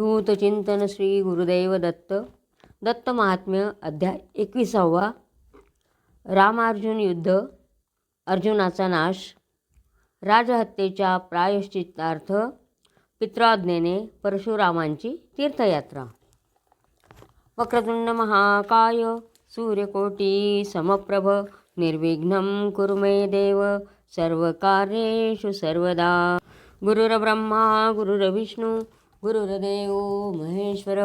भूतचिंतन श्री गुरुदैव दत्त. दत्त महात्म्य अध्याय एकविसावा. रामार्जुन युद्ध. अर्जुनाचा नाश. राजहत्येच्या प्रायश्चित्तार्थ. पित्राज्ञेने परशुरामांची तीर्थयात्रा. वक्रतुंड महाकाय. सूर्यकोटी समप्रभ. निर्विघ्नं कुरु मे देव. सर्वकार्येषु सर्वदा. गुरुरब्रह्मा गुरुरविष्णू. गुरुर्देव महेश्वर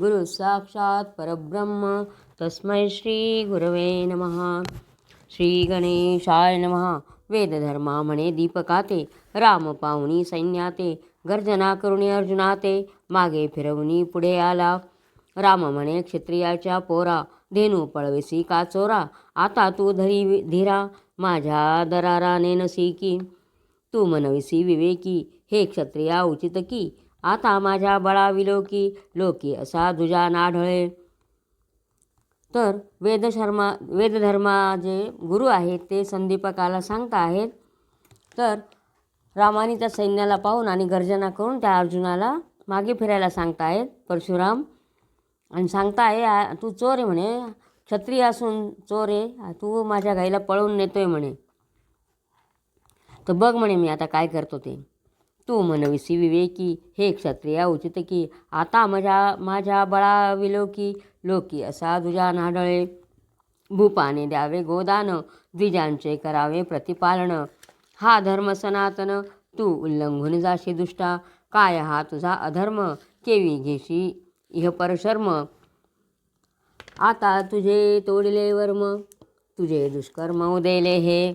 गुरु साक्षात परब्रह्म तस्मै श्री गुरवे नमः. श्री गणेशाय नमः. वेदधर्मा म्हणे दीपकाते राम पाहुणी सैन्याते गर्जना करुणी अर्जुनाते मागे फिरवणी पुढे आला. राम म्हणे क्षत्रियाच्या पोरा धेनू पळविसी का चोरा आता तू धरी धीरा माझ्या दराराने नसी की. तू मनविसी विवेकी हे क्षत्रिया उचित की. आता माझ्या बळाविलो की लोकी असा तुझ्या नाढळे. तर वेदशर्मा वेदधर्मा जे गुरु आहेत ते संदीपकाला सांगता आहेत. तर रामाने त्या सैन्याला पाहून आणि गर्जना करून त्या अर्जुनाला मागे फिरायला सांगतायत परशुराम. आणि सांगताय आहे तू चोर आहे म्हणे. क्षत्रिय असून चोर आहे. तू माझ्या गाईला पळवून नेतोय म्हणे. तर बघ म्हणे मी आता काय करतो ते. तू मनविसी विवेकी हे क्षत्रिया उचित की? आता माझ्या माझ्या बळा विलोकी लोकी असा तुझ्या नाडळे. भूपाने द्यावे गोदान द्विजांचे करावे प्रतिपालन. हा धर्म सनातन तू उल्लंघून जाशी दुष्टा. काय हा तुझा अधर्म? केवी घेशी इह परशर्म. आता तुझे तोडिले वर्म तुझे दुष्कर्म उदेले हे.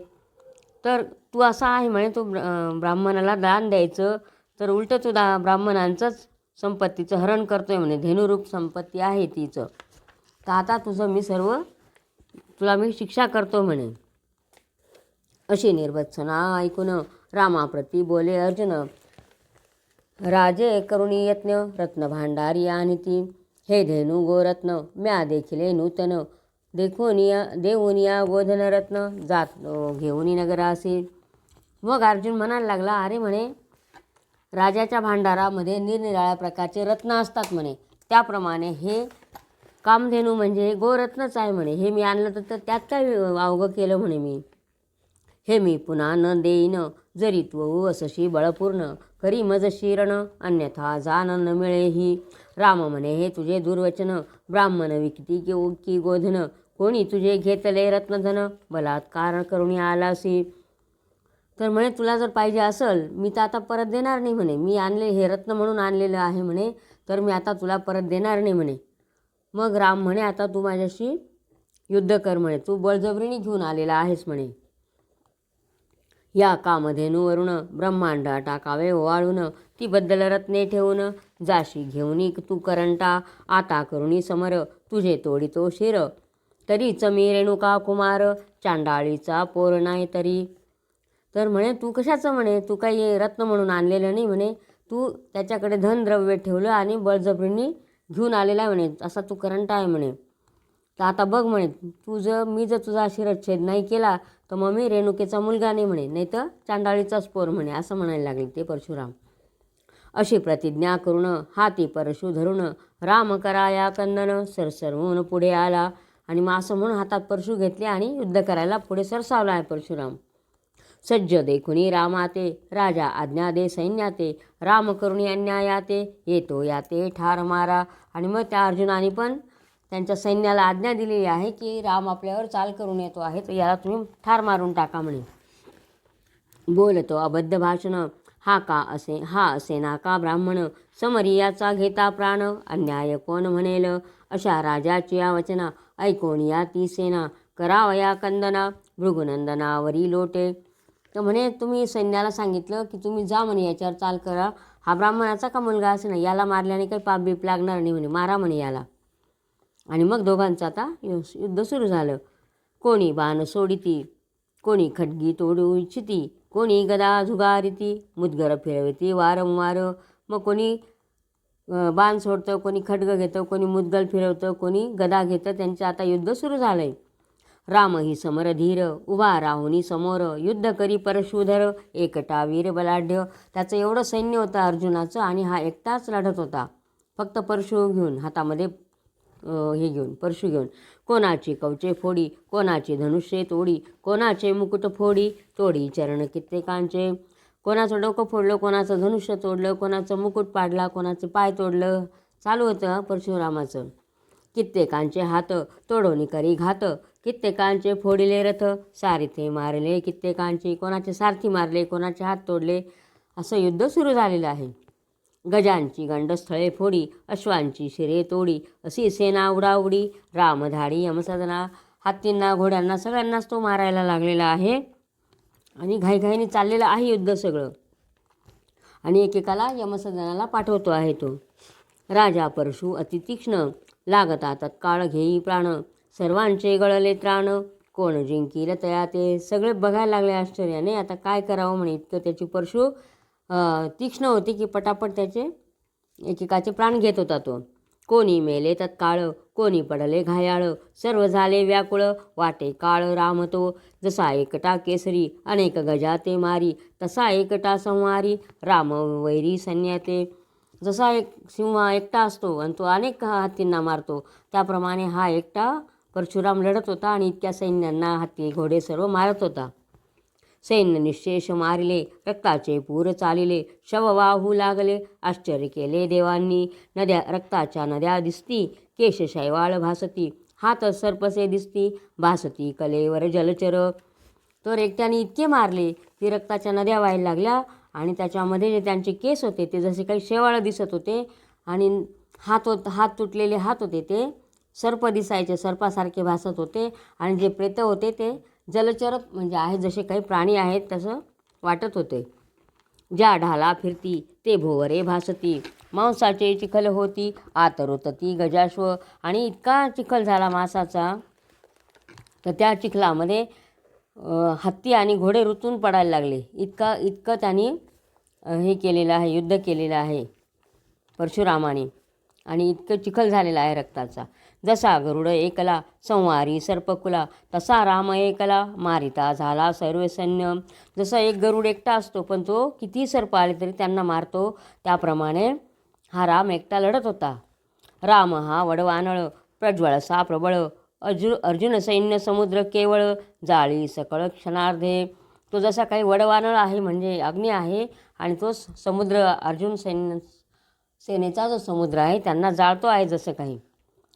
तर तू असा आहे म्हणे तू ब्र- ब्राह्मणाला दान द्यायचं तर उलटं तू दा ब्राह्मणांचंच संपत्तीचं हरण करतोय म्हणे धेनुरूप संपत्ती आहे तिचं. तर आता तुझं मी सर्व तुला मी शिक्षा करतो म्हणे. अशी निर्वत्सना ऐकून रामाप्रती बोले अर्जुन राजे करुणी यत्न रत्न भांडारी आणि ती. हे धेनु गोरत्न म्या देखिले नूतन. देखून या देऊन या गोधनरत्न जात घेऊन नगरासी मग अर्जुन म्हणायला लागला अरे म्हणे राजाच्या भांडारामध्ये निरनिराळ्या प्रकारचे रत्न असतात म्हणे. त्याप्रमाणे हे कामधेनू म्हणजे गोरत्नच आहे म्हणे. हे मी आणलं तर- त्यात काय अवघं केलं म्हणे मी? हे मी पुन्हा न देईन. जरी तू असशी बळपूर्ण करी मज शिरण. अन्यथा जान न मिळे ही राम म्हणे हे तुझे दुर्वचन. ब्राह्मण विकती की की गोधन. कोणी तुझे घेतले रत्नधन? बलात्कार करुणी आलासी. तर म्हणे तुला जर पाहिजे असेल मी तर आता परत देणार नाही म्हणे. मी आणले हे रत्न म्हणून आणलेलं आहे म्हणे तर मी आता तुला परत देणार नाही म्हणे. मग राम म्हणे आता तू माझ्याशी युद्ध कर म्हणे. तू बळजबरीने घेऊन आलेला आहेस म्हणे. या कामधेनूवरून ब्रह्मांड टाकावे ओवाळून ती बद्दल रत्ने ठेवून जाशी घेऊन तू करंटा आता करुणी समर तुझे तोडितो शिर. तरी चमी रेणुका कुमार चांडाळीचा पोर नाही तरी तर म्हणे तू कशाचं म्हणे? तू काही रत्न म्हणून आणलेलं नाही म्हणे. तू त्याच्याकडे धनद्रव्य ठेवलं आणि बळजबरीने घेऊन आलेला आहे म्हणे. असा तू करंट आहे म्हणे. तर आता बघ म्हणे तू जर मी जर तुझा शिरच्छेद नाही केला तर मग मी रेणुकेचा मुलगा नाही म्हणे. नाही तर चांडाळीचाच पोर म्हणे असं म्हणायला लागले ते परशुराम. अशी प्रतिज्ञा करून हाती परशु धरून राम कराया कंदन सरसरवून पुढे आला. आणि मग असं म्हणून हातात परशु घेतले आणि युद्ध करायला पुढे सरसावला आहे परशुराम. सज्ज देखुनी रामाते राजा आज्ञा दे सैन्याते राम करुणी अन्यायाते येतो याते ठार मारा. आणि मग त्या अर्जुनाने पण त्यांच्या सैन्याला आज्ञा दिलेली आहे की राम आपल्यावर चाल करून येतो आहे तर याला तुम्ही ठार मारून टाका म्हणे. बोलतो अबद्ध भाषण हा का असे हा असे ना का ब्राह्मण समरियाचा घेता प्राण अन्याय कोण म्हणेल? अशा राजाची या वचना ऐकून या ती सेना करावया कंदना भृगुनंदनावरी लोटे. तर म्हणे तुम्ही सैन्याला सांगितलं की तुम्ही जा म्हणे याच्यावर चाल करा. हा ब्राह्मणाचा का मुलगा असे ना याला मारल्याने काही पाप बीप लागणार नाही म्हणे. मारा म्हणे याला. आणि मग दोघांचं आता यु- युद्ध सुरू झालं. कोणी बाण सोडिती कोणी खडगी तोडू इच्छिती कोणी गदा झुगारिती मुदगर फिरवती वारंवार. मग कोणी बाण सोडतं कोणी खडगं घेतं कोणी मुदगल फिरवतं कोणी गदा घेतं. त्यांचं आता युद्ध सुरू झालं आहे रामही समरधीर उभा राहुनी समोर युद्ध करी परशुधर एकटा वीर बलाढ्य. त्याचं एवढं सैन्य होतं अर्जुनाचं आणि हा एकटाच लढत होता. फक्त परशु घेऊन हातामध्ये हे घेऊन परशु घेऊन. कोणाची कवचे फोडी कोणाची धनुष्ये तोडी कोणाचे मुकुट फोडी तोडी चरण कित्येकांचे. कोणाचं डोकं फोडलं कोणाचं धनुष्य तोडलं कोणाचं मुकुट पाडला कोणाचं पाय तोडलं. चालू होतं परशुरामाचं. कित्येकांचे हात तोडोनी करी घात. कित्येकांचे फोडिले रथ सारथे मारले. कित्येकांचे कोणाचे सारथी मारले कोणाचे हात तोडले. असं युद्ध सुरू झालेलं आहे. गजांची गंडस्थळे फोडी अश्वांची शिरे तोडी. अशी सेना उडाउडी रामधाडी यमसदना हत्तींना घोड्यांना सगळ्यांनाच तो मारायला लागलेला आहे. आणि घाईघाईने चाललेलं आहे युद्ध सगळं. आणि एकेकाला यमसदनाला पाठवतो आहे तो. राजा परशु अतितीक्ष्ण लागता तत्काळ घेई प्राण. सर्वांचे गळले त्राण. कोण जिंकील तया ते सगळे बघायला लागले आश्चर्याने. आता काय करावं म्हणे इतकं त्याची परशु? तीक्ष्ण होती की पटापट त्याचे एकेकाचे प्राण घेत होता तो. कोणी मेले तत्काळ कोणी पडले घायाळ. सर्व झाले व्याकुळ वाटे काळ राम तो. जसा एकटा केसरी अनेक गजा ते मारी. तसा एकटा संहारी राम वैरी सैन्याते. जसा एक सिंह एकटा असतो आणि तो अनेक हत्तींना मारतो. त्याप्रमाणे हा एकटा परशुराम लढत होता आणि इतक्या सैन्यांना हत्ती घोडे सर्व मारत होता. सैन्य निशेष मारिले रक्ताचे पूर चालिले शव वाहू लागले. आश्चर्य केले देवांनी. नद्या रक्ताच्या नद्या दिसती केश शैवाळ भासती हात सर्पसे दिसती भासती कलेवर जलचर. तर एकट्याने इतके मारले की रक्ताच्या नद्या व्हायला लागल्या आणि त्याच्यामध्ये जे त्यांचे केस होते ते जसे काही शेवाळं दिसत होते आणि हात होत हात तुटलेले हात होते ते सर्प दिसायचे सर्पासारखे भासत होते आणि जे प्रेत होते ते जलचर म्हणजे आहे जसे काही प्राणी आहेत तसं वाटत होते. ज्या ढाला फिरती ते भोवरे भासती मांसाचे चिखल होती आतरोतती गजाश्व आणि इतका चिखल झाला मांसाचा तर त्या चिखलामध्ये हत्ती आणि घोडे रुतून पडायला लागले. इतका इतकं त्यांनी हे केलेलं आहे युद्ध केलेलं आहे परशुरामाने. आणि इतकं चिखल झालेलं आहे रक्ताचा. जसा गरुड एकला संवारी सर्पकुला तसा राम एकला मारिता झाला सर्वसैन्य. जसा एक गरुड एकटा असतो पण तो किती सर्प आले तरी त्यांना मारतो. त्याप्रमाणे हा राम एकटा लढत होता. राम हा वडवानळ प्रज्वळसा प्रबळ. अर्जु अर्जुन सैन्य समुद्र केवळ जाळी सकळ क्षणार्धे. तो जसा काही वडवानळ आहे म्हणजे अग्नी आहे आणि तो स- समुद्र अर्जुन सैन्य सेनेचा जो समुद्र आहे त्यांना जाळतो आहे जसं काही.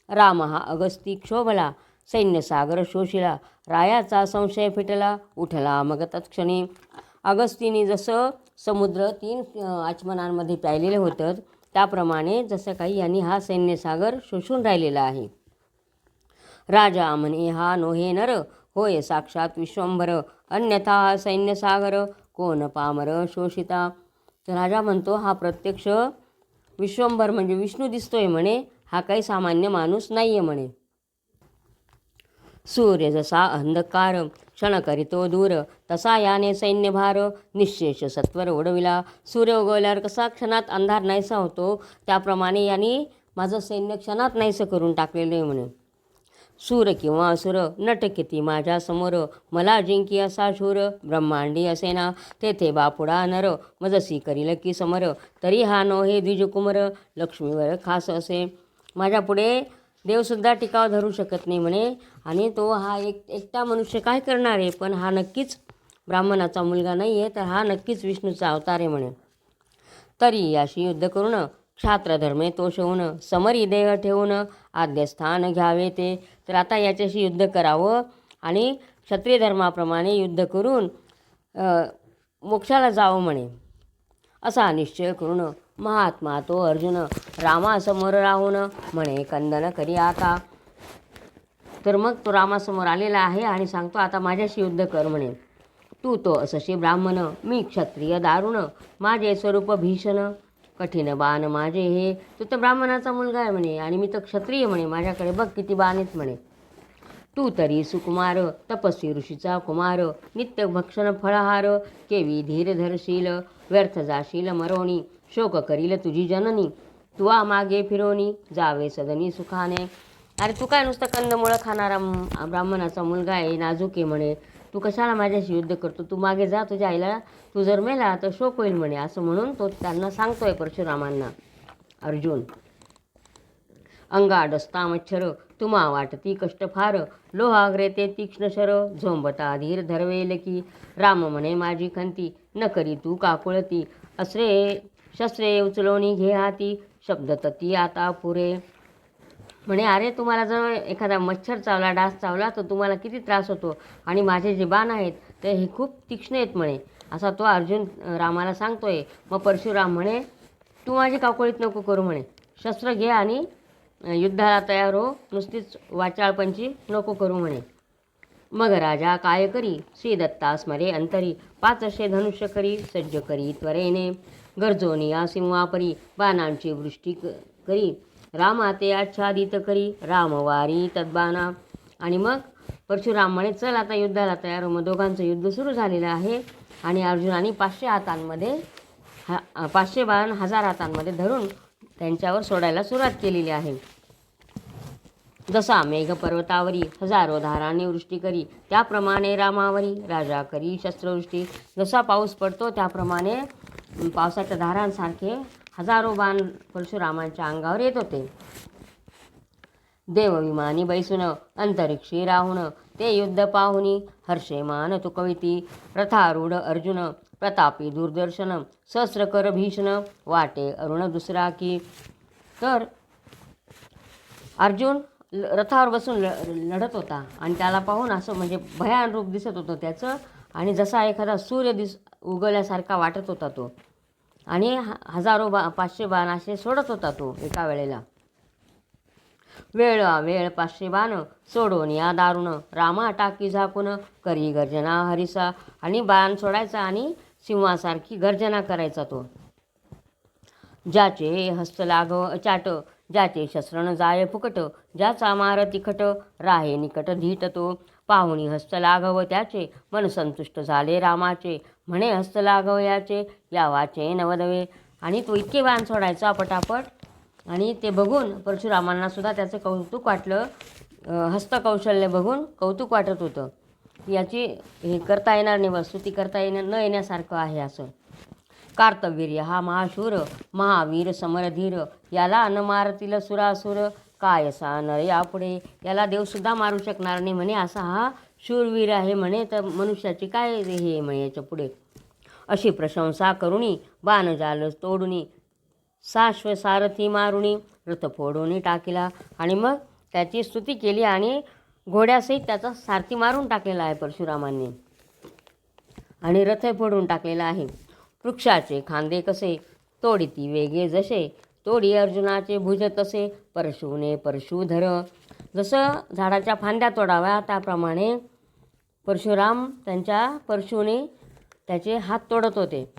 राम हा अगस्ती क्षोभला सैन्यसागर शोषिला रायाचा संशय फिटला उठला मग तत्क्षणी. अगस्तीने जसं समुद्र तीन आचमनांमध्ये प्यायलेलं होतं त्याप्रमाणे जसं काही यांनी हा सैन्यसागर शोषून राहिलेला आहे. राजा म्हणे हा नोहे नर होय साक्षात विश्वंभर अन्यथा हा सैन्यसागर कोण पामर शोषिता? तर राजा म्हणतो हा प्रत्यक्ष विश्वंभर म्हणजे विष्णू दिसतोय म्हणे हा काही सामान्य माणूस नाही आहे म्हणे. सूर्य जसा अंधकार क्षण करीतो दूर तसा याने सैन्यभार निशेष सत्वर उडविला सूर्य उगवल्यावर कसा क्षणात अंधार नाहीसा होतो त्याप्रमाणे याने माझं सैन्य क्षणात नाहीसं करून टाकलेलं आहे म्हणे. सूर किंवा असुर नट किती माझ्यासमोर मला जिंकी असा शूर ब्रह्मांडी असेना तेथे बापुडा नर मजसी करील की समर तरी हा नो हे द्विजकुमर लक्ष्मीवर खास असे. माझ्यापुढे देवसुद्धा टिकाव धरू शकत नाही म्हणे. आणि तो हा एक एकटा मनुष्य काय करणार आहे? पण हा नक्कीच ब्राह्मणाचा मुलगा नाही आहे तर हा नक्कीच विष्णूचा अवतार आहे म्हणे. तरी याशी युद्ध करून क्षात्रधर्मे होऊन समरी देह ठेवून आद्यस्थान घ्यावे ते. तर आता याच्याशी युद्ध करावं आणि क्षत्रिय धर्माप्रमाणे युद्ध करून मोक्षाला जावं म्हणे. असा निश्चय करून महात्मा तो अर्जुन रामासमोर राहून म्हणे कंदन करी आता. तर मग तो रामासमोर आलेला आहे आणि सांगतो आता माझ्याशी युद्ध कर म्हणे. तू तो असशी ब्राह्मण मी क्षत्रिय दारुण माझे स्वरूप भीषण कठीण बाण माझे हे. तू तर ब्राह्मणाचा मुलगा आहे म्हणे आणि मी तर क्षत्रिय म्हणे माझ्याकडे बघ किती बाण आहेत म्हणे. तू तरी सुकुमार तपस्वी ऋषीचा कुमार नित्य भक्षण फळहार केवी धीरधरशील व्यर्थ जाशील मरोणी शोक करील तुझी जननी. तुवा मागे फिरोनी जावे सदनी सुखाने. अरे तू काय नुसतं कंदमुळं खाणारा ब्राह्मणाचा मुलगा आहे नाजूक आहे म्हणे. तू कशाला माझ्याशी युद्ध करतो? तू मागे जा तुझ्या आईला. तू जर मेला तर शोक होईल म्हणे असं म्हणून तो त्यांना सांगतोय परशुरामांना. अर्जुन अंगा डस्ता मच्छर तुम्हा वाटती कष्ट फार लोहाग्रे ते तीक्ष्ण शर झोंबता धीर धरवेल की. राम म्हणे माझी खंती न करी तू काकुळती. असरे शस्त्रे उचलवणी घे हाती. शब्द तती आता पुरे. म्हणे अरे तुम्हाला जर एखादा मच्छर चावला डास चावला तर तुम्हाला किती त्रास होतो? आणि माझे जे बाण आहेत ते हे खूप तीक्ष्ण आहेत म्हणे. असा तो अर्जुन रामाला सांगतोय. मग परशुराम म्हणे तू माझी काकोळीत नको करू म्हणे. शस्त्र घे आणि युद्धाला तयार हो. नुसतीच वाचाळपंची नको करू म्हणे. मग राजा काय करी? श्री दत्ता स्मरे अंतरी पाचशे धनुष्य करी सज्ज करी त्वरेने. गरजोनी सिंहापरी बाणांची वृष्टी क- करी. रामाते आच्छादित करी रामवारी तद्बाना आणि मग परशुराम म्हणे चल आता युद्धाला तयार मग दोघांचं युद्ध सुरू झालेलं आहे. आणि अर्जुनाने पाचशे हातांमध्ये हा पाचशे बाण हजार हातांमध्ये धरून त्यांच्यावर सोडायला सुरुवात केलेली आहे. जसा मेघ पर्वतावरी हजारो धारांनी वृष्टी करी त्याप्रमाणे रामावरी राजा करी शस्त्रवृष्टी. जसा पाऊस पडतो त्याप्रमाणे पावसाच्या धारांसारखे हजारो बाण परशुरामांच्या अंगावर येत होते. देवविमानी बैसून अंतरिक्षी राहुण ते युद्ध पाहुनी हर्षेमान तुकविती रथारूढ अर्जुन प्रतापी दूरदर्शन सहस्रकर भीषण वाटे अरुण दुसरा की तर अर्जुन रथावर बसून ल लढत होता. आणि त्याला पाहून असं म्हणजे भयान रूप दिसत होतं त्याचं. आणि जसा एखादा सूर्य दिस उगवल्यासारखा वाटत होता तो. आणि हजारो बा पाचशे बाण असे सोडत होता तो एका वेळेला. वेळ वेळ पाचशे बाण सोडून या दारुण रामा टाकी झाकून करी गर्जना हरिसा. आणि बाण सोडायचा आणि सिंहासारखी गर्जना करायचा तो. ज्याचे हस्त लागव चाट ज्याचे शस्त्रन जाय फुकट ज्याचा मार तिखट राहे निकट धीट तो. पाहुणी हस्तलाघव त्याचे मन संतुष्ट झाले रामाचे. म्हणे हस्तलाघव याचे या वाचे नवदवे. आणि तो इतके वाण सोडायचा पटापट. आणि ते बघून परशुरामांना सुद्धा त्याचं कौतुक वाटलं. हस्तकौशल्य बघून कौतुक वाटत होतं. याची हे करता येणार नाही वस्तू ती करता येणार न येण्यासारखं आहे असं. कार्तवीर्य हा महाशूर महावीर समरधीर. याला न मारतील सुरासुर. कायसा नर यापुढे. याला देवसुद्धा मारू शकणार नाही म्हणे असा हा शूरवीर आहे म्हणे. तर मनुष्याची काय हे म्हणे याच्यापुढे? अशी प्रशंसा करुणी बाणजाल तोडुनी साश्व सारथी मारुणी. रथ फोडून टाकीला. आणि मग त्याची स्तुती केली आणि घोड्यासहित त्याचा सारथी मारून टाकलेला आहे परशुरामांनी. आणि रथ फोडून टाकलेला आहे. वृक्षाचे खांदे कसे? तोडीती वेगे जसे. तोडी अर्जुनाचे भुज तसे. परशुने परशुधर. जसं झाडाच्या फांद्या तोडाव्या त्याप्रमाणे परशुराम त्यांच्या परशुने त्याचे हात तोडत होते.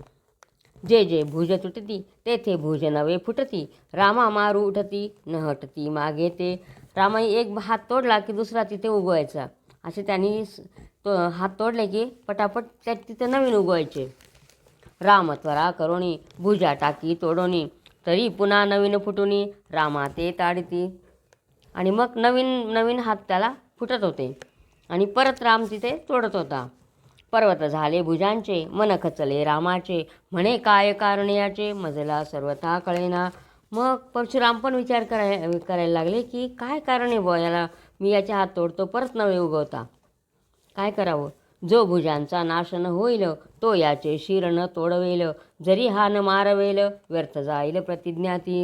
जे जे भुज तुटती तेथे भुज नवे फुटती. रामा मारू उठती न हटती मागे ते. रामाई एक हात तोडला की दुसरा तिथे उगवायचा. असे त्यांनी तो हात तोडले की पटापट त्या तिथे नवीन उगवायचे. राम त्वरा करोणी भुजा टाकी तोडोनी तरी पुन्हा नवीन फुटुनी रामा ते ताडती. आणि मग नवीन नवीन हात त्याला फुटत होते. आणि परत राम तिथे तोडत होता. पर्वत झाले भुजांचे मन खचले रामाचे म्हणे काय कारण याचे मजला सर्वथा कळेना. मग परशुराम पण विचार कराय करायला लागले की काय कारण आहे बुवा याला मी याचे हात तोडतो परत नवे उगवता. काय करावं? जो भुजांचा नाश न होईल तो याचे शिर न तोडवेल जरी हा न मारवेल व्यर्थ जाईल प्रतिज्ञा ती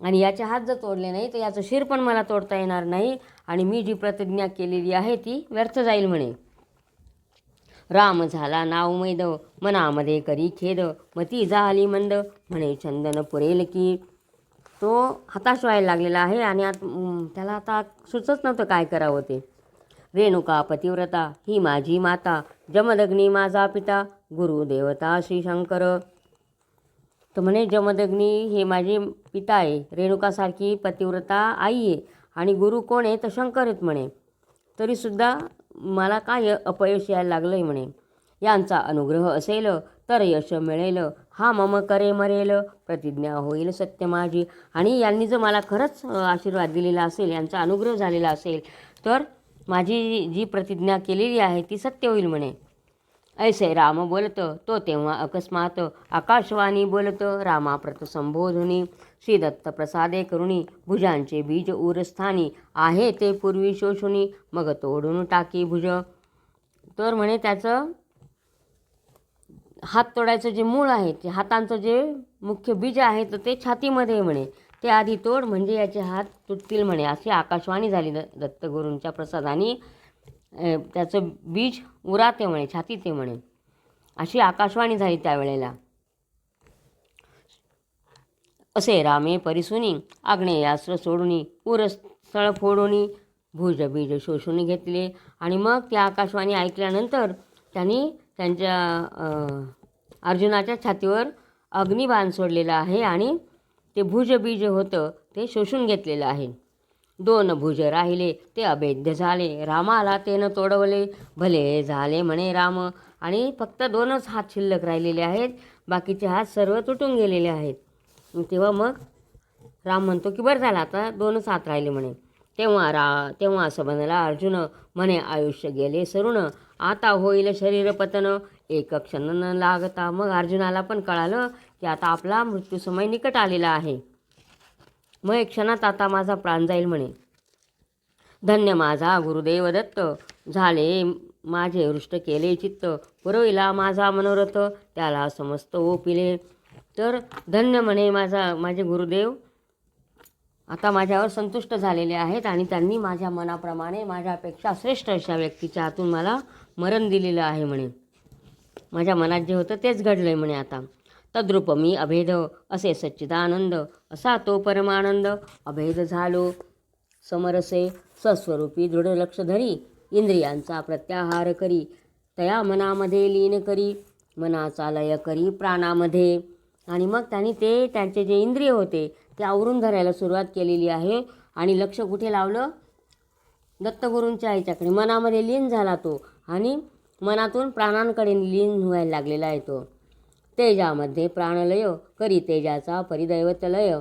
आणि याचे हात जर तोडले नाही तर याचं शिर पण मला तोडता येणार नाही. आणि मी जी प्रतिज्ञा केलेली आहे ती व्यर्थ जाईल म्हणे. राम झाला नाव मैद मनामध्ये करी खेद मती झाली मंद म्हणे चंदन पुरेल की. तो हताश व्हायला लागलेला आहे आणि आत त्याला आता सुचत नव्हतं काय करावं ते. रेणुका पतिव्रता ही माझी माता जमदग्नी माझा पिता गुरु देवता श्री शंकर. तर म्हणे जमदग्नी हे माझे पिता आहे रेणुकासारखी पतिव्रता आई आहे आणि गुरु कोण आहे तर शंकर आहेत म्हणे. तरीसुद्धा मला काय अपयश यायला लागलं आहे म्हणे. यांचा अनुग्रह असेल तर यश मिळेल. हा मम करे मरेल प्रतिज्ञा होईल सत्य माझी. आणि यांनी जर मला खरंच आशीर्वाद दिलेला असेल यांचा अनुग्रह झालेला असेल तर माझी जी प्रतिज्ञा केलेली आहे ती सत्य होईल म्हणे. ऐसे राम बोलत तो तेव्हा अकस्मात आकाशवाणी बोलत रामाप्रत संबोधनी श्री दत्त प्रसादे करुणी भुजांचे बीज उरस्थानी आहे ते पूर्वी शोषुनी मग तोडून टाकी भुज. तर म्हणे त्याचं हात तोडायचं जे मूळ आहे ते हातांचं जे मुख्य बीज आहे तर ते छातीमध्ये म्हणे. ते आधी तोड म्हणजे याचे हात तुटतील म्हणे अशी आकाशवाणी झाली द दत्तगुरूंच्या प्रसादाने. त्याचं बीज उराते म्हणे छातीते म्हणे. अशी आकाशवाणी झाली त्यावेळेला. असे रामे परिसुनी आग्नेयास्त्र सोडूनी उरस्थळ फोडूनी भुज बीज शोषून घेतले. आणि मग त्या आकाशवाणी ऐकल्यानंतर त्यांनी त्यांच्या अर्जुनाच्या छातीवर अग्निबाण सोडलेला आहे आणि ते भुजबीज होतं ते शोषून घेतलेलं आहे. दोन भुज राहिले ते अभेद्य झाले. रामाला तेनं तोडवले. भले झाले म्हणे राम. आणि फक्त दोनच हात शिल्लक राहिलेले आहेत. बाकीचे हात सर्व तुटून गेलेले आहेत. तेव्हा मग राम म्हणतो की बरं झालं आता दोनच हात राहिले म्हणे. तेव्हा रा तेव्हा असं म्हणला अर्जुन म्हणे आयुष्य गेले सरुण. आता होईल शरीर पतन. एक क्षण न लागता मग अर्जुनाला पण कळालं की आता आपला मृत्यू समय निकट आलेला आहे. मग एक क्षणात आता माझा प्राण जाईल म्हणे. धन्य माझा गुरुदेव दत्त. झाले माझे हृष्ट केले चित्त. पुरविला माझा मनोरथ. त्याला समस्त ओपिले. तर धन्य म्हणे माझा माझे गुरुदेव. आता माझ्यावर संतुष्ट झालेले आहेत आणि त्यांनी माझ्या मनाप्रमाणे माझ्यापेक्षा श्रेष्ठ अशा व्यक्तीच्या हातून मला मरण दिलेलं आहे म्हणे. माझ्या मनात जे होतं तेच घडलं आहे म्हणे आता. तद्रूप मी अभेद असे सच्चिदानंद असा तो परमानंद. अभेद झालो समरसे सस्वरूपी दृढ लक्ष धरी इंद्रियांचा प्रत्याहार करी तया मनामध्ये लीन करी मनाचा लय करी प्राणामध्ये. आणि मग त्यांनी ते त्यांचे जे इंद्रिय होते ते आवरून धरायला सुरुवात केलेली आहे. आणि लक्ष कुठे लावलं? दत्तगुरूंच्या ह्याच्याकडे. मनामध्ये लीन झाला तो. आणि मनातून प्राणांकडे लीन व्हायला लागलेला आहे तो. तेजामध्ये प्राणलय करी तेजाचा परिदैवत लय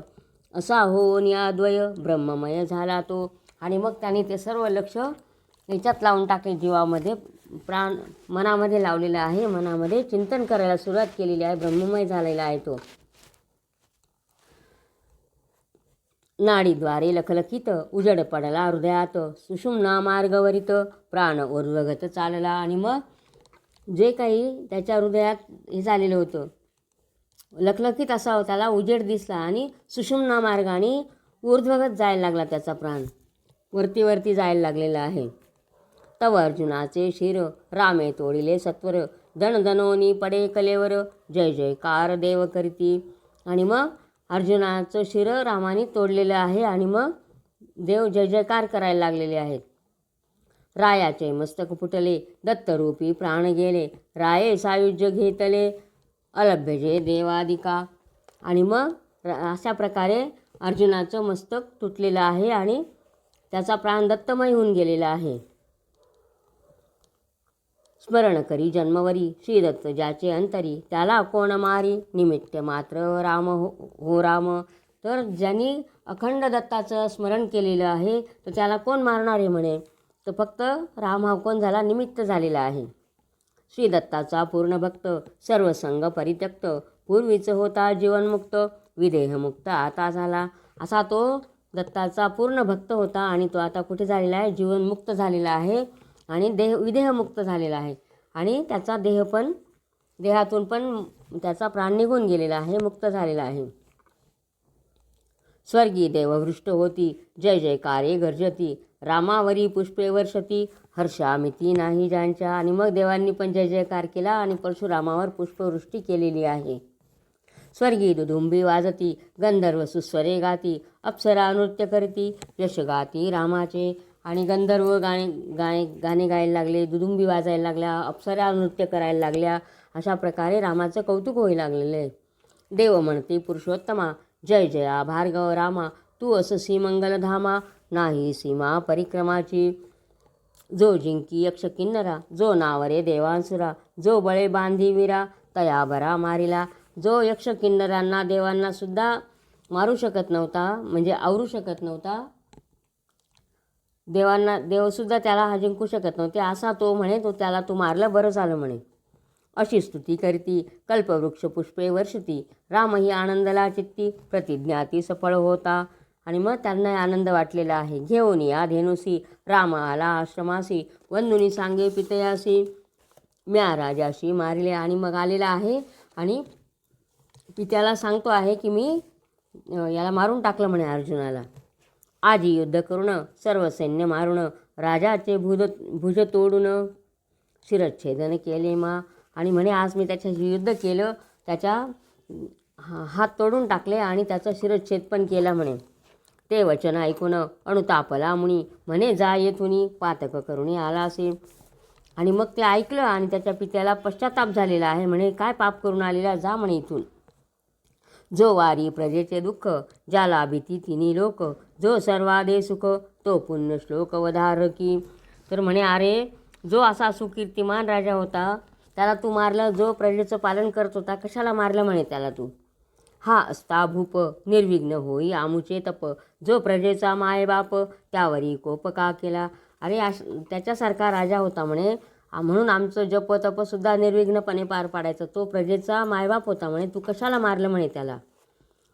असा होऊन या द्वय ब्रह्ममय झाला तो. आणि मग त्याने ते सर्व लक्ष याच्यात लावून टाकले जीवामध्ये प्राण मनामध्ये लावलेलं आहे. मनामध्ये चिंतन करायला सुरुवात केलेली आहे ब्रह्ममय झालेला आहे तो. नाडीद्वारे लखलखित उजड पडला हृदयात. सुषुम्ना मार्गवरित प्राण उर्वगत चालला. आणि मग जे काही त्याच्या हृदयात हे झालेलं होतं. लखलखीत असा त्याला उजेड दिसला आणि सुषुम्ना मार्गाने ऊर्ध्वगत जायला लागला त्याचा प्राण. वरती वरती जायला लागलेला आहे. तव अर्जुनाचे शिर रामे तोडिले सत्वर दणदनोनी पडे कलेवर जय जयकार देव करीती. आणि मग अर्जुनाचं शिर रामाने तोडलेलं आहे आणि मग देव जय जयकार करायला लागलेले आहेत. रायाचे मस्तक फुटले दत्तरूपी प्राण गेले राये सायुज्य घेतले अलभ्य जे देवादिका. आणि मग अशा प्रकारे अर्जुनाचं मस्तक तुटलेलं आहे आणि त्याचा प्राण दत्तमय होऊन गेलेला आहे. स्मरण करी जन्मवरी श्रीदत्त ज्याचे अंतरी त्याला कोण मारी? निमित्त मात्र राम हो हो राम. तर ज्यांनी अखंड दत्ताचं स्मरण केलेलं आहे तर त्याला कोण मारणार आहे म्हणे? तर फक्त राम हा कोण झाला? निमित्त झालेला आहे. श्री दत्ताचा पूर्ण भक्त सर्वसंग परित्यक्त पूर्वीचं होता जीवनमुक्त विदेहमुक्त आता झाला. असा तो दत्ताचा पूर्ण भक्त होता आणि तो आता कुठे झालेला आहे? जीवनमुक्त झालेला आहे आणि देह विदेहमुक्त झालेला आहे. आणि त्याचा देह पण देहातून पण त्याचा प्राण निघून गेलेला आहे मुक्त झालेला आहे. स्वर्गीय देवहृष्ट होती. जय जयकारे गर्जती. रामावरी पुष्पे वर्षती हर्षामिती नाही ज्यांच्या. आणि मग देवांनी पण जय जयकार केला आणि परशुरामावर पुष्पवृष्टी केलेली आहे. स्वर्गी दुदुंबी वाजती गंधर्व सुस्वरे गाती अप्सरा नृत्य करती यश गाती रामाचे. आणि गंधर्व गाणे गाणे गाणे गायला लागले दुदुंबी वाजायला लागल्या अप्सरा नृत्य करायला लागल्या. अशा प्रकारे रामाचं कौतुक व्हायला लागलेलं आहे. देव म्हणते पुरुषोत्तमा जय जया भार्गव रामा तू अससी मंगलधामा नाही सीमा परिक्रमाची. जो जिंकी यक्ष किन्नरा जो नावरे देवांसुरा जो बळे बांधी विरा तया बरा मारिला. जो यक्ष किन्नरांना देवांना सुद्धा मारू शकत नव्हता म्हणजे आवरू शकत नव्हता देवांना देवसुद्धा त्याला हा जिंकू शकत नव्हते असा तो म्हणे तो त्याला तू मारलं बरं झालं म्हणे. अशी स्तुती करती कल्पवृक्ष पुष्पे वर्षती राम ही आनंदला चित्ती प्रतिज्ञा ती सफळ होता. आणि मग त्यांना आनंद वाटलेला आहे. घेऊन या धेनुसी राम आला आश्रमासी वंदुनी सांगे पितयासी. म्या राजाशी मारिले आणि मग आलेला आहे आणि पित्याला सांगतो आहे की मी याला मारून टाकलं म्हणे अर्जुनाला. आजी युद्ध करून सर्व सैन्य मारून राजाचे भुज भुज तोडून शिरच्छेदन केले मा. आणि म्हणे आज मी त्याच्याशी युद्ध केलं त्याच्या हा- हात तोडून टाकले आणि त्याचा शिरच्छेद पण केला म्हणे. ते वचन ऐकून अणुतापला मुनी म्हणे जा येथुनी पातक करून आला असे आणि मग ते ऐकलं आणि त्याच्या पित्याला पश्चाताप झालेला आहे म्हणे काय पाप करून आलेला? जा म्हणे इथून. जो वारी प्रजेचे दुःख ज्याला भीती तिन्ही लोक जो सर्वादे सुख तो पुण्य श्लोक वधार की. तर म्हणे अरे जो असा सुकीर्तिमान राजा होता त्याला तू मारलं जो प्रजेचं पालन करत होता कशाला मारलं म्हणे त्याला तू? हा असता भूप निर्विघ्न होई आमुचे तप. जो प्रजेचा मायबाप त्यावरी कोप का केला? अरे अश त्याच्यासारखा राजा होता म्हणे. म्हणून आमचं जप तपसुद्धा निर्विघ्नपणे पार पाडायचं. तो प्रजेचा मायबाप होता म्हणे. तू कशाला मारलं म्हणे त्याला?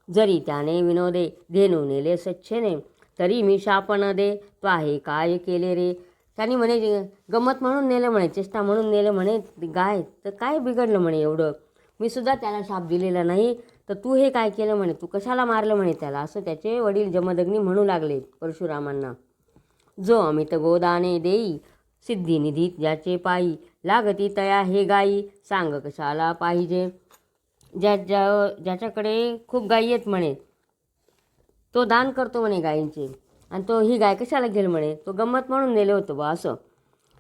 जरी त्याने विनोदे धेनू नेले स्वच्छेने तरी मी शाप न दे. तो आहे काय केले रे? त्यांनी म्हणे गमत गंमत म्हणून नेलं म्हणे चेष्टा म्हणून नेलं म्हणे. गाय तर काय बिघडलं म्हणे एवढं? मी सुद्धा त्याला शाप दिलेला नाही. तर तू हे काय केलं म्हणे? तू कशाला मारलं म्हणे त्याला? असं त्याचे वडील जमदग्नी म्हणू लागले परशुरामांना. जो अमित गोदाने देई सिद्धिनिधीत ज्याचे पायी लागती तया हे गाई सांग कशाला पाहिजे? ज्या ज्या ज्याच्याकडे खूप गायी आहेत म्हणे तो दान करतो म्हणे गायींचे आणि तो ही गाय कशाला घेईल म्हणे? तो गंमत म्हणून नेले होतं बा असं.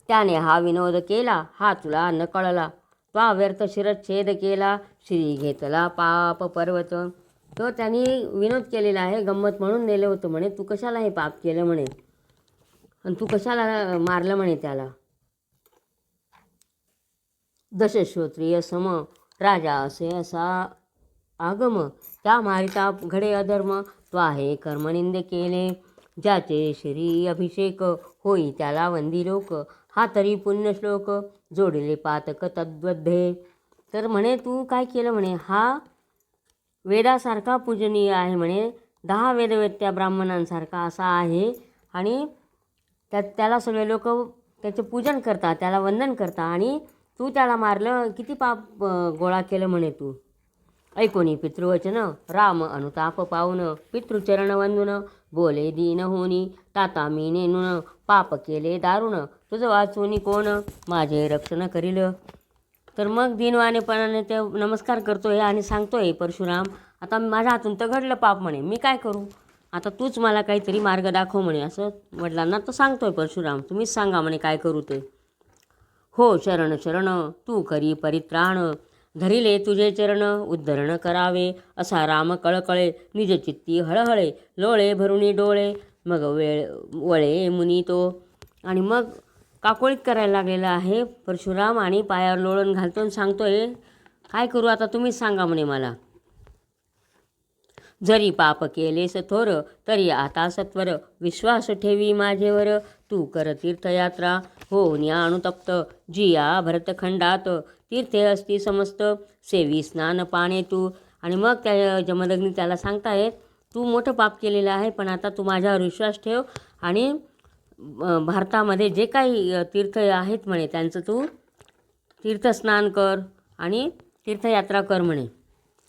त्याने हा विनोद केला हा तुला न कळला. त्वा व्यर्थ शिरच्छेद केला श्री घेतला पाप पर्वत. तो त्यांनी विनोद केलेला आहे गंमत म्हणून नेलं होतं म्हणे. तू कशाला हे पाप केलं म्हणे. आणि तू कशाला मारलं म्हणे त्याला? दशश्रोत्रिय सम राजा असे असा आगम. त्या मारिता घडे अधर्म तो आहे कर्मनिंद केले. ज्याचे श्री अभिषेक होई त्याला वंदी लोक हा तरी पुण्यश्लोक. जोडले पातक तद्वद्धे. तर म्हणे तू काय केलं म्हणे? हा वेदासारखा पूजनीय आहे म्हणे. दहा वेदवेत्या ब्राह्मणांसारखा असा आहे आणि त्यात त्याला सगळे लोक त्याचे पूजन करतात त्याला वंदन करतात आणि तू त्याला मारलं किती पाप गोळा केलं म्हणे तू? ऐकोनी पितृवचन राम अनुताप पावून पितृचरण वंदन बोले दीन होनी ताता मी नेनून पाप केले दारुण तुझं वाचूनी कोण माझे रक्षण करील? तर मग दिनवानेपणाने ते नमस्कार करतोय आणि सांगतोय परशुराम आता माझ्या हातून तर घडलं पाप म्हणे मी काय करू? आता तूच मला काहीतरी मार्ग दाखव म्हणे असं वडिलांना तो सांगतोय परशुराम तुम्हीच सांगा म्हणे काय करू ते. हो शरण शरण तू करी परित्राण धरिले तुझे चरण उद्धरण करावे असा राम कळकळे निज चित्ती हळहळे लोळे भरुणी डोळे मग वेळ वळे मुनी तो. आणि मग काकोळीत करायला लागलेला आहे. परशुराम आणि पायावर लोळण घालतो आणि सांगतोय काय करू आता तुम्हीच सांगा म्हणे मला. जरी पाप केलेस थोर तरी आता सत्वर. विश्वास ठेवी माझेवर तू कर तीर्थयात्रा. हो अनुतप्त. जिया भरतखंडात तीर्थे असती समस्त. सेवी स्नान पाणे तू. आणि मग त्या जमदग्नी त्याला सांगतायत तू मोठं पाप केलेलं आहे पण आता तू माझ्यावर विश्वास ठेव आणि भारतामध्ये जे काही तीर्थ आहेत म्हणे त्यांचं तू तीर्थस्नान कर आणि तीर्थयात्रा कर म्हणे.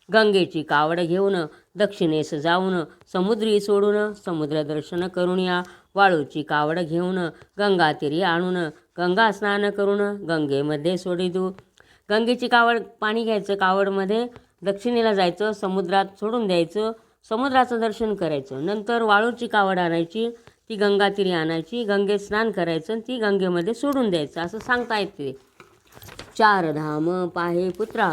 गंगेची कावड घेऊन दक्षिणेस जाऊन समुद्री सोडून समुद्र दर्शन करून या. वाळूची कावड घेऊन गंगा तिरी आणून गंगा स्नान करून गंगेमध्ये सोडी तू. गंगेची कावड पाणी घ्यायचं कावडमध्ये दक्षिणेला जायचं समुद्रात सोडून द्यायचं समुद्राचं दर्शन करायचं. नंतर वाळूची कावड आणायची ती गंगा तिरी आणायची गंगेत स्नान करायचं आणि ती गंगेमध्ये सोडून द्यायचं. असं सांगता येते. चार धाम पाहे पुत्रा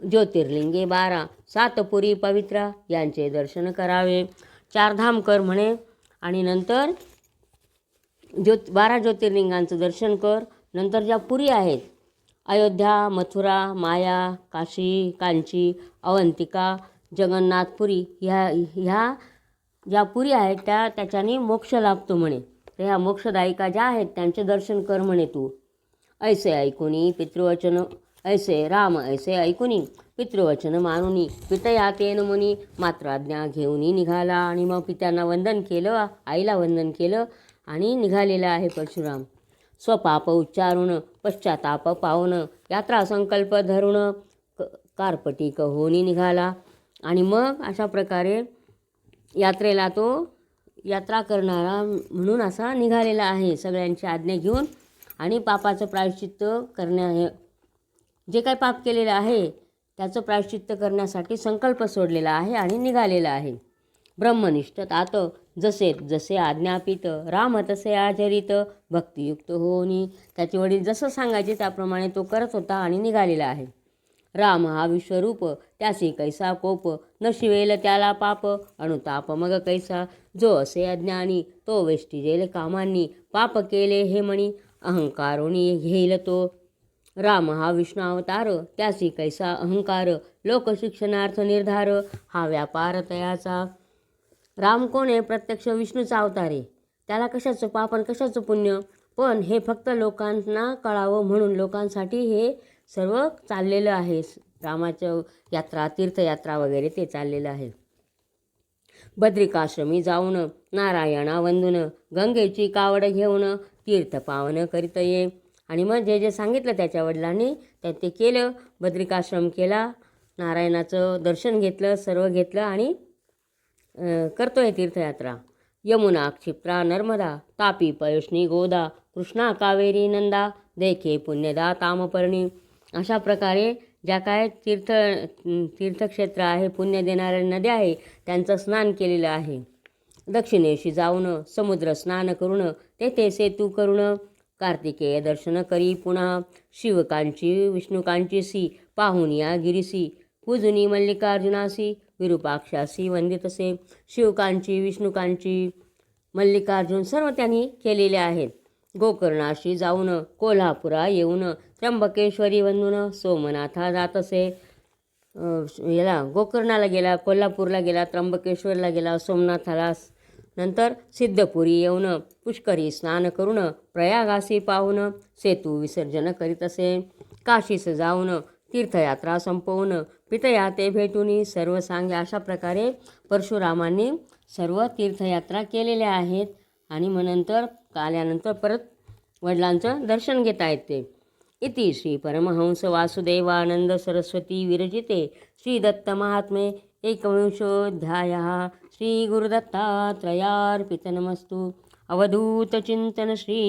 ज्योतिर्लिंगे बारा सातपुरी पवित्रा यांचे दर्शन करावे. चार धाम कर म्हणे. आणि नंतर ज्योत बारा ज्योतिर्लिंगांचं दर्शन कर. नंतर ज्या पुरी आहेत अयोध्या मथुरा माया काशी कांची अवंतिका जगन्नाथपुरी ह्या ह्या ज्या पुरी आहेत त्या त्याच्याने मोक्ष लाभतो म्हणे. तर ह्या मोक्षदायिका ज्या आहेत त्यांचे दर्शन कर म्हणे तू. ऐसे ऐकुनी पितृवचन ऐसे राम ऐसे ऐकुनी पितृवचन मानुनी. पितया तेन मुनी मात्र आज्ञा घेऊनही निघाला आणि मग पित्यांना वंदन केलं आईला वंदन केलं आणि निघालेला आहे परशुराम. स्वपाप उच्चारुण पश्चाताप पावून यात्रा संकल्प धरून क कारपटी होनी निघाला. आणि मग अशा प्रकारे यात्रेला तो यात्रा करणारा म्हणून असा निघालेला आहे सगळ्यांची आज्ञा घेऊन. आणि पापाचं प्रायश्चित्त करण्या जे काय पाप केलेलं आहे त्याचं प्रायश्चित्त करण्यासाठी संकल्प सोडलेला आहे आणि निघालेला आहे. ब्रह्मनिष्ठ तात जसे जसे आज्ञापित राम तसे आचरित भक्तियुक्त होनी त्याचे वडील जसं सांगायचे त्याप्रमाणे तो करत होता आणि निघालेला आहे. राम हा विश्वरूप त्यासी कैसा कोप न शिवेल त्याला पाप अनुताप मग कैसा? जो असे अज्ञानी तो वेष्टीजेल कामांनी पाप केले हे म्हणी अहंकारोनी घेईल तो. राम हा विष्णू अवतार त्यासी कैसा अहंकार लोकशिक्षणार्थ निर्धार हा व्यापार तयाचा. राम कोण आहे प्रत्यक्ष विष्णूचा अवतारे त्याला कशाचं पाप आणि कशाचं पुण्य? पण हे फक्त लोकांना कळावं म्हणून लोकांसाठी हे सर्व चाललेलं आहे. रामाचं यात्रा तीर्थयात्रा वगैरे ते चाललेलं आहे. बद्रिकाश्रमी जाऊन नारायणा वंदून गंगेची कावड घेऊन तीर्थ पावन करीत ये. आणि मग जे जे सांगितलं त्याच्या वडिलांनी त्या ते केलं. बद्रिकाश्रम केला. नारायणाचं दर्शन घेतलं सर्व घेतलं आणि करतोय तीर्थयात्रा. यमुना क्षिप्रा नर्मदा तापी पयोष्णी गोदा कृष्णा कावेरी नंदा देखे पुण्यदा तामपर्णी. अशा प्रकारे ज्या काय तीर्थ तीर्थक्षेत्र आहे पुण्य देणाऱ्या नद्या आहे त्यांचं स्नान केलेलं आहे. दक्षिणेशी जाऊन समुद्र स्नान करून तेथे सेतू करून कार्तिकेय दर्शन करी. पुन्हा शिवकांची विष्णुकांची सी पाहुनिया गिरीसी पूजुनी मल्लिकार्जुनासी विरूपाक्षासी वंदितसे शिवकांची विष्णुकांची मल्लिकार्जुन सर्व त्यांनी केलेले आहेत. गोकर्णाशी जाऊन कोल्हापुरा येऊन त्र्यंबकेश्वरी वंदून सोमनाथा जात असे याला गोकर्णाला गेला कोल्हापूरला गेला त्र्यंबकेश्वरला गेला सोमनाथाला नंतर सिद्धपुरी येऊन पुष्करी स्नान करून प्रयागासी पाहून सेतू विसर्जन करीत असे काशीस जाऊन तीर्थयात्रा संपवून पितया ते भेटून सर्व सांगे. अशा प्रकारे परशुरामांनी सर्व तीर्थयात्रा केलेल्या आहेत आणि मग नंतर आल्यानंतर परत वडिलांचं दर्शन घेता येते. इति श्री परमहंस वासुदेवानंद सरस्वती विरचिते श्री दत्त श्रीगुरुदत्तात्रयार्पितनमस्तु। एकविंशोऽध्याय अवधूतचिन्तन श्री